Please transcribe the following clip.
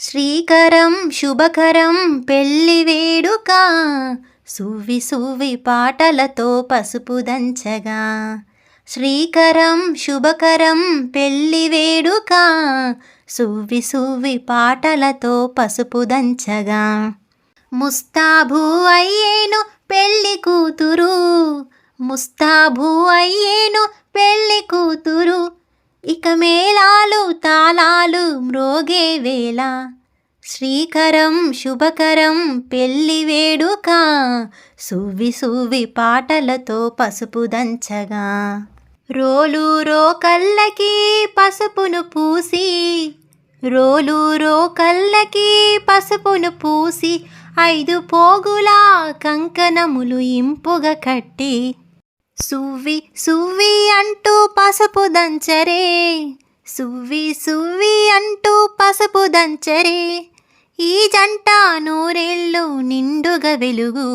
శ్రీకరం శుభకరం పెళ్ళి వేడుక. సువ్వి సువ్వి పాటలతో పసుపు దంచగా. శ్రీకరం శుభకరం పెళ్ళి వేడుక. సువ్వి సువ్వి పాటలతో పసుపు దంచగా. ముస్తాబు అయ్యేను పెళ్ళి కూతురు. ముస్తాబు అయ్యేను పెళ్ళి కూతురు. ఇక మేళాలు తాళాలు మ్రోగే వేళ. శ్రీకరం శుభకరం పెళ్ళి వేడుక. సువ్వి సువ్వి పాటలతో పసుపు దంచగా. రోలు కళ్ళకి పసుపును పూసి. రోలు కళ్ళకి పసుపును పూసి. ఐదు పోగుల కంకణములు ఇంపుగా కట్టి. సువ్వి సువ్వి అంటూ పసుపు దంచరే. సువ్వి సువ్వి అంటూ పసుపు దంచరే ఈ జంట నూరేళ్ళు నిండుగా వెలుగు.